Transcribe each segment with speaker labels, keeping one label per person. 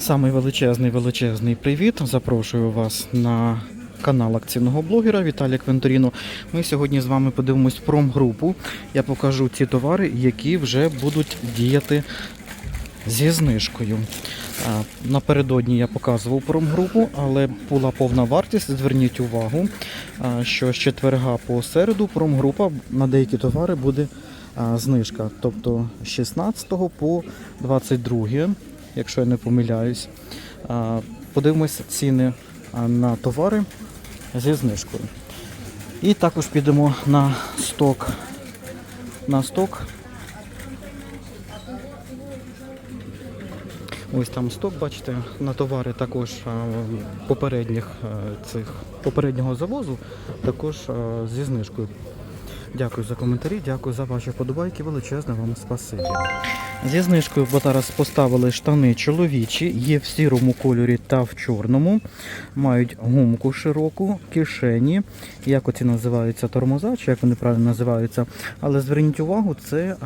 Speaker 1: Самий величезний величезний привіт. Запрошую вас на канал акційного блогера Віталія Квенторіно. Ми сьогодні з вами подивимось промгрупу. Я покажу ті товари, які вже будуть діяти зі знижкою. Напередодні я показував промгрупу, але була повна вартість. Зверніть увагу, що з четверга по середу промгрупа на деякі товари буде знижка. Тобто з 16 по 22, якщо я не помиляюсь. Подивимося ціни на товари зі знижкою. І також підемо на сток. На сток Ось там сток, бачите, на товари також попередніх цих попереднього завозу, також зі знижкою. Дякую за коментарі, дякую за ваші вподобайки. Величезне вам спасибі. Зі знижкою бо зараз поставили штани чоловічі, є в сірому кольорі та в чорному. Мають гумку широку, кишені. Як оці називаються тормоза, чи як вони правильно називаються. Але зверніть увагу, це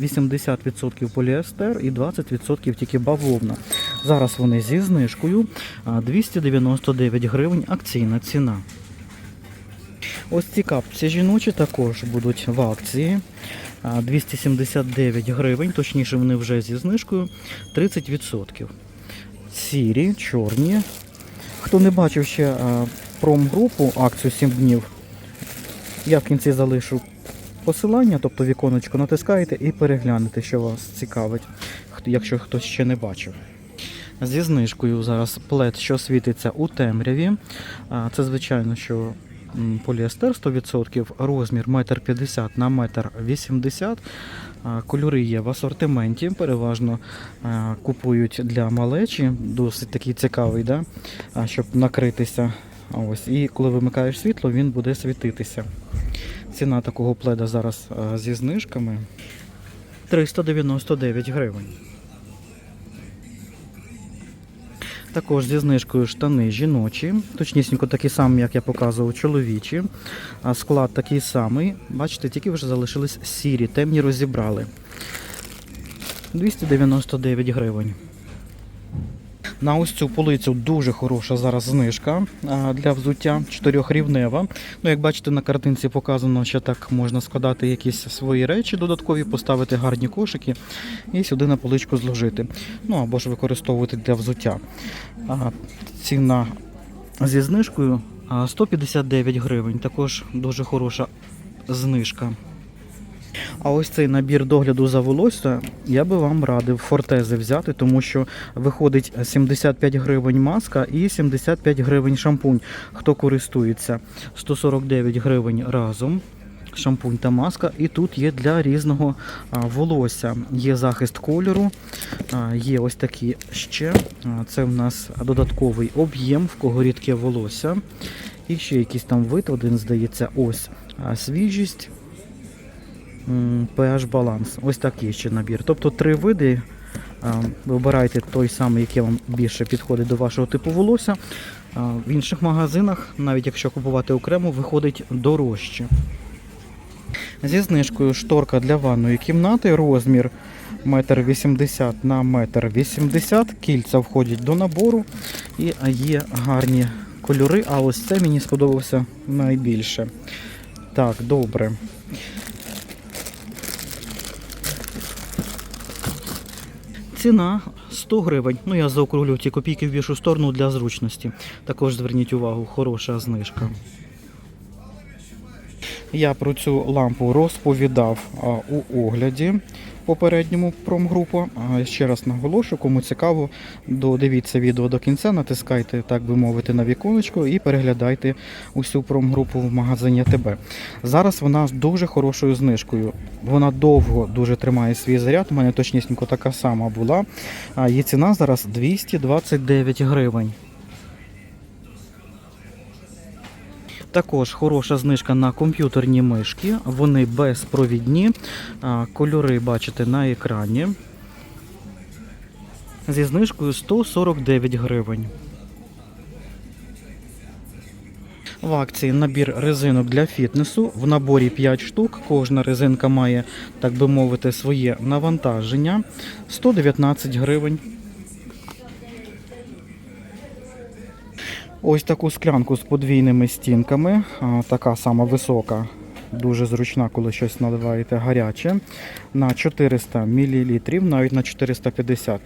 Speaker 1: 80% поліестер і 20% тільки бавовна. Зараз вони зі знижкою 299 гривень акційна ціна. Ось ці капці жіночі також будуть в акції. 279 гривень, точніше вони вже зі знижкою 30%. Сірі, чорні. Хто не бачив ще промгрупу акцію 7 днів, я в кінці залишу посилання, тобто віконечко натискаєте і переглянете, що вас цікавить, якщо хтось ще не бачив. Зі знижкою зараз плед, що світиться у темряві. Це звичайно, що поліестер 100%, розмір 1,50 на 1,80 м. Кольори є в асортименті, переважно купують для малечі, досить такий цікавий, да? щоб накритися. Ось. І коли вимикаєш світло, він буде світитися. Ціна такого пледа зараз зі знижками 399 гривень. Також зі знижкою штани жіночі, точнісінько такі самі, як я показував, чоловічі. А склад такий самий. Бачите, тільки вже залишились сірі, темні розібрали. 299 гривень. На ось цю полицю дуже хороша зараз знижка для взуття чотирьохрівнева. Ну, як бачите, на картинці показано, що так можна складати якісь свої речі додаткові, поставити гарні кошики і сюди на поличку зложити. Ну або ж використовувати для взуття. Ціна зі знижкою а, 159 гривень. Також дуже хороша знижка. А ось цей набір догляду за волосся я би вам радив фортези взяти, тому що виходить 75 гривень маска і 75 гривень шампунь. Хто користується 149 гривень разом. Шампунь та маска, і тут є для різного волосся. Є захист кольору, є ось такі ще. Це в нас додатковий об'єм, в кого рідке волосся. І ще якийсь там вид, один здається, ось свіжість. PH баланс. Ось такий ще набір. Тобто три види. Вибирайте той самий, який вам більше підходить до вашого типу волосся. В інших магазинах, навіть якщо купувати окремо, виходить дорожче. Зі знижкою шторка для ванної кімнати, розмір 1,80 м на 1,80 м. Кільця входять до набору і є гарні кольори, а ось це мені сподобався найбільше. Так, добре. Ціна 100 гривень. Ну я заокруглю ті копійки в більшу сторону для зручності. Також зверніть увагу, хороша знижка. Я про цю лампу розповідав у огляді попередньому промгрупу. Ще раз наголошую, кому цікаво, додивіться відео до кінця, натискайте, так би мовити, на віконечко і переглядайте усю промгрупу в магазині АТБ. Зараз вона з дуже хорошою знижкою. Вона довго дуже тримає свій заряд. У мене точнісінько така сама була. Її ціна зараз 229 гривень. Також хороша знижка на комп'ютерні мишки. Вони безпровідні. Кольори бачите на екрані. Зі знижкою 149 гривень. В акції набір резинок для фітнесу. В наборі 5 штук. Кожна резинка має, так би мовити, своє навантаження. 119 гривень. Ось таку склянку з подвійними стінками, така сама висока, дуже зручна, коли щось наливаєте гаряче. На 400 мл, навіть на 450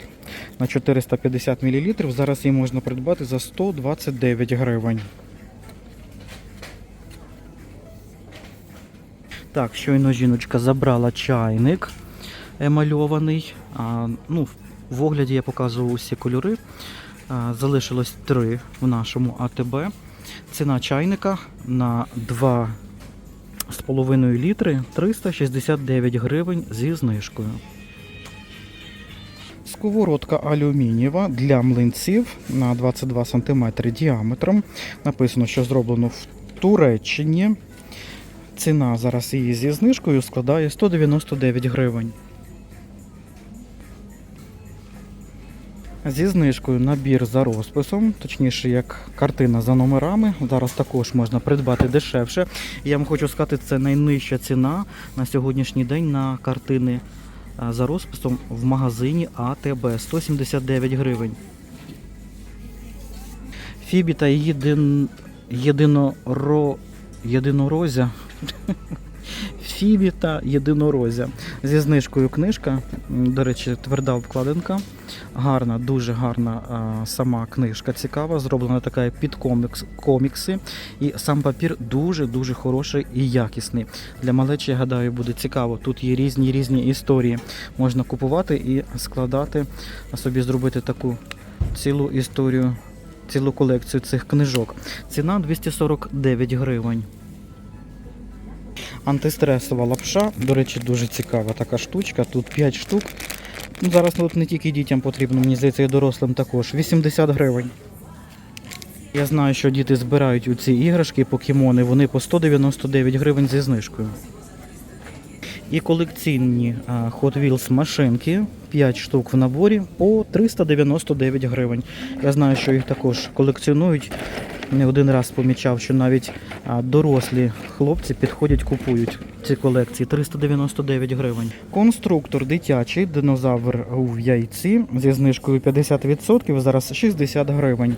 Speaker 1: На 450 мл зараз її можна придбати за 129 гривень. Так, щойно жіночка забрала чайник емальований. А, ну, в- огляді я показував усі кольори. А, залишилось три в нашому АТБ. Ціна чайника на 2,5 літри 369 гривень зі знижкою. Сковородка алюмінієва для млинців на 22 см діаметром. Написано, що зроблено в Туреччині. Ціна зараз її зі знижкою складає 199 гривень. Зі знижкою набір за розписом, точніше, як картина за номерами. Зараз також можна придбати дешевше. Я вам хочу сказати, це найнижча ціна на сьогоднішній день на картини за розписом в магазині АТБ 179 гривень. Фібі та єдин... єдиноро... єдинорозя. Фібі та єдинорозя. Зі знижкою книжка. До речі, тверда обкладинка. Гарна, дуже гарна а, сама книжка цікава. Зроблена така під комікс, комікси. І сам папір дуже-дуже хороший і якісний. Для малечі, я гадаю, буде цікаво. Тут є різні різні історії. Можна купувати і складати, а собі зробити таку цілу історію, цілу колекцію цих книжок. Ціна 249 гривень. Антистресова лапша, до речі, дуже цікава така штучка. Тут 5 штук. Ну, зараз тут не тільки дітям потрібно, мені здається, і дорослим також. 80 гривень. Я знаю, що діти збирають у ці іграшки, покемони, вони по 199 гривень зі знижкою. І колекційні Hot Wheels машинки, 5 штук в наборі по 399 гривень. Я знаю, що їх також колекціонують. Не один раз помічав, що навіть дорослі хлопці підходять, купують ці колекції 399 гривень. Конструктор дитячий, динозавр в яйці зі знижкою 50%, зараз 60 гривень.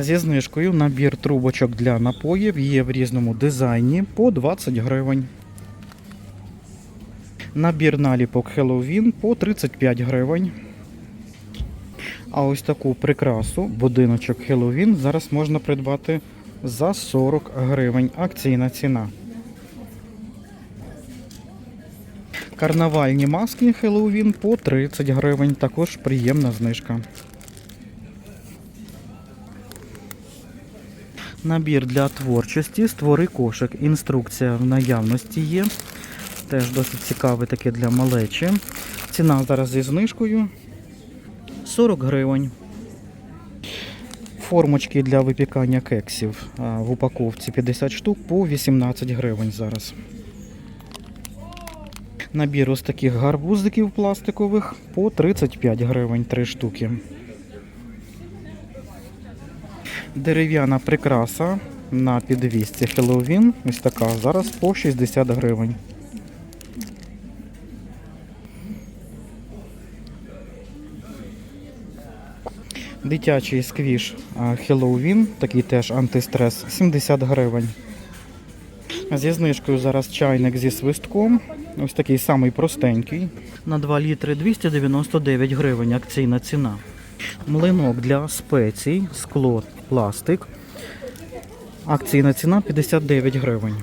Speaker 1: Зі знижкою набір трубочок для напоїв є в різному дизайні по 20 гривень. Набір наліпок Halloween по 35 гривень. А ось таку прикрасу, будиночок Halloween, зараз можна придбати за 40 гривень. Акційна ціна. Карнавальні маски Halloween по 30 гривень. Також приємна знижка. Набір для творчості. Створи кошик. Інструкція в наявності є. Теж досить цікаве таке для малечі. Ціна зараз зі знижкою 40 гривень. Формочки для випікання кексів в упаковці 50 штук по 18 гривень зараз. Набір ось таких гарбузиків пластикових по 35 гривень 3 штуки. Дерев'яна прикраса на підвісці Halloween. Ось така. Зараз по 60 гривень. Дитячий сквіш Halloween, такий теж антистрес, 70 гривень. Зі знижкою зараз чайник зі свистком. Ось такий самий простенький. На 2 літри 299 гривень акційна ціна. Млинок для спецій, скло, пластик. Акційна ціна 59 гривень.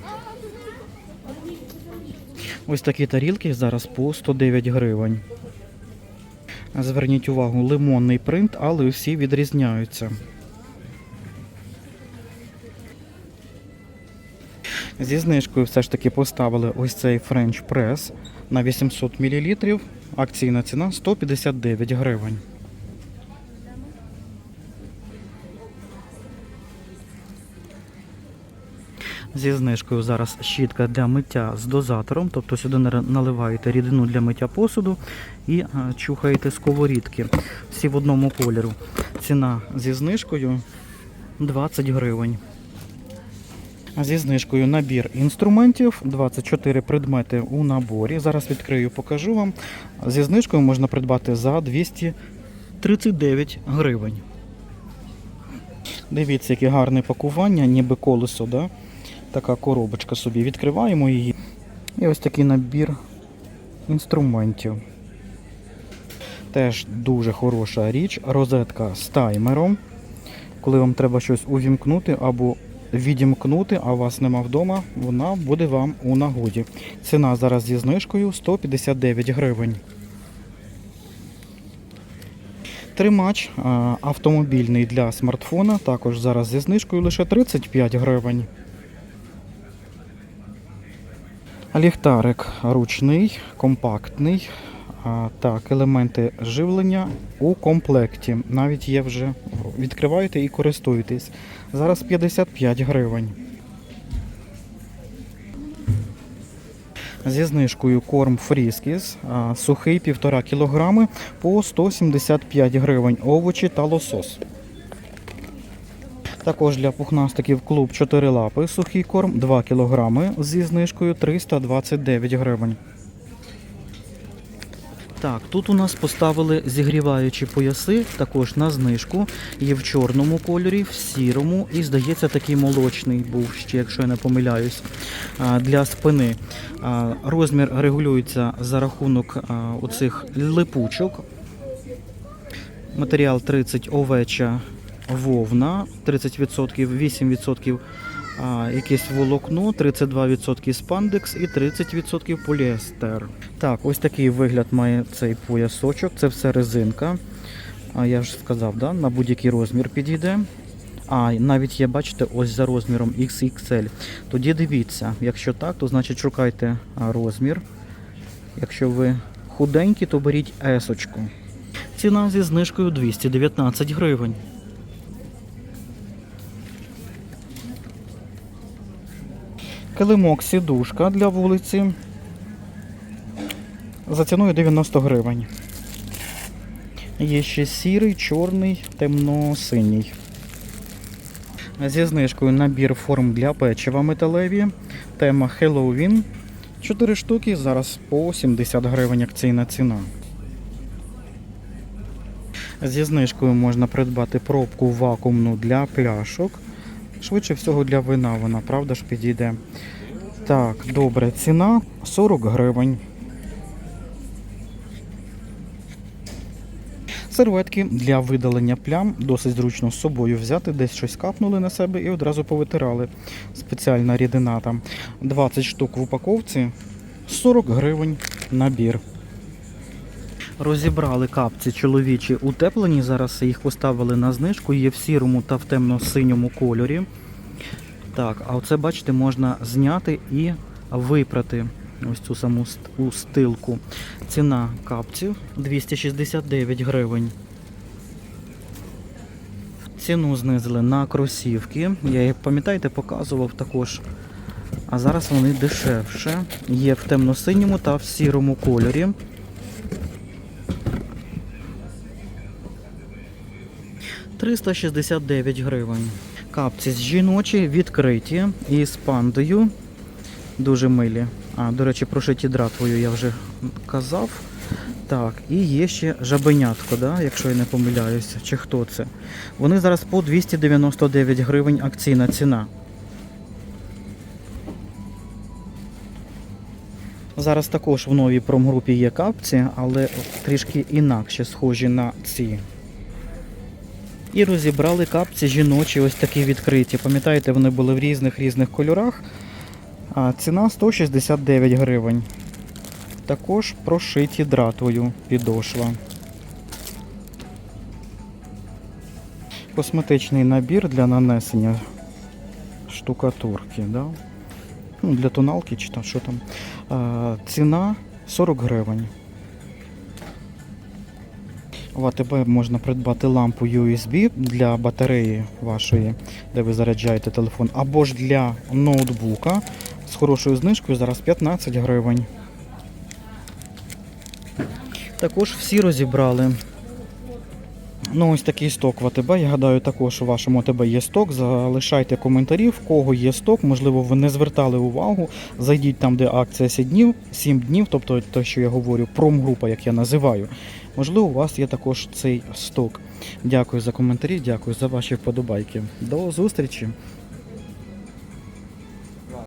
Speaker 1: Ось такі тарілки зараз по 109 гривень. Зверніть увагу, лимонний принт, але всі відрізняються. Зі знижкою все ж таки поставили ось цей френч прес на 800 мл. Акційна ціна 159 гривень. Зі знижкою зараз щітка для миття з дозатором, тобто сюди наливаєте рідину для миття посуду і е, чухаєте сковорідки. Всі в одному кольору. Ціна зі знижкою 20 гривень. Зі знижкою набір інструментів, 24 предмети у наборі. Зараз відкрию, покажу вам. Зі знижкою можна придбати за 239 гривень. Дивіться, яке гарне пакування, ніби колесо, да? Така коробочка собі. Відкриваємо її. І ось такий набір інструментів. Теж дуже хороша річ. Розетка з таймером. Коли вам треба щось увімкнути або відімкнути, а вас нема вдома, вона буде вам у нагоді. Ціна зараз зі знижкою 159 гривень. Тримач автомобільний для смартфона, також зараз зі знижкою лише 35 гривень. Ліхтарик ручний, компактний. Так, елементи живлення у комплекті. Навіть є вже. Відкриваєте і користуєтесь. Зараз 55 гривень. Зі знижкою корм Фріскіс, сухий 1,5 кг по 175 гривень. Овочі та лосос. Також для пухнастиків клуб 4 лапи, сухий корм 2 кг зі знижкою 329 гривень. Так, тут у нас поставили зігріваючі пояси, також на знижку. Є в чорному кольорі, в сірому і, здається, такий молочний був ще, якщо я не помиляюсь, для спини. Розмір регулюється за рахунок оцих липучок. Матеріал 30 овеча вовна, 30%, 8% а, якесь волокно, 32% спандекс і 30% поліестер. Так, ось такий вигляд має цей поясочок. Це все резинка. Я ж сказав, да? на будь-який розмір підійде. А, навіть є, бачите, ось за розміром XXL. Тоді дивіться, якщо так, то значить шукайте розмір. Якщо ви худенькі, то беріть есочку. Ціна зі знижкою 219 гривень. Килимок сідушка для вулиці за ціною 90 гривень. Є ще сірий, чорний, темно-синій. Зі знижкою набір форм для печива металеві. Тема Хеллоуін. 4 штуки, зараз по 70 гривень акційна ціна. Зі знижкою можна придбати пробку вакуумну для пляшок. Швидше всього для вина вона, правда ж, підійде. Так, добре, ціна 40 гривень. Серветки для видалення плям досить зручно з собою взяти, десь щось капнули на себе і одразу повитирали. Спеціальна рідина там 20 штук в упаковці, 40 гривень набір. Розібрали капці чоловічі утеплені. Зараз їх поставили на знижку. Є в сірому та в темно-синьому кольорі. Так, а оце, бачите, можна зняти і випрати ось цю саму ст- устилку. Ціна капців 269 гривень. Ціну знизили на кросівки. Я їх, пам'ятаєте, показував також. А зараз вони дешевше. Є в темно-синьому та в сірому кольорі. «369 гривень. Капці з жіночі відкриті і з пандою. Дуже милі. А, до речі, прошиті дратвою я вже казав. Так, і є ще жабенятко, да, якщо я не помиляюся, чи хто це. Вони зараз по 299 гривень акційна ціна. Зараз також в новій промгрупі є капці, але трішки інакше схожі на ці. І розібрали капці жіночі, ось такі відкриті. Пам'ятаєте, вони були в різних різних кольорах. А ціна 169 гривень. Також прошиті дратвою підошва. Косметичний набір для нанесення штукатурки. Да? Ну, для тоналки чи там що там. А, ціна 40 гривень. В АТБ можна придбати лампу USB для батареї вашої, де ви заряджаєте телефон, або ж для ноутбука з хорошою знижкою, зараз 15 гривень. Також всі розібрали. Ну, ось такий сток в АТБ. Я гадаю, також у вашому АТБ є сток. Залишайте коментарі, в кого є сток. Можливо, ви не звертали увагу. Зайдіть там, де акція 7 днів, 7 днів, тобто те, що я говорю, промгрупа, як я називаю. Можливо, у вас є також цей сток. Дякую за коментарі, дякую за ваші вподобайки. До зустрічі!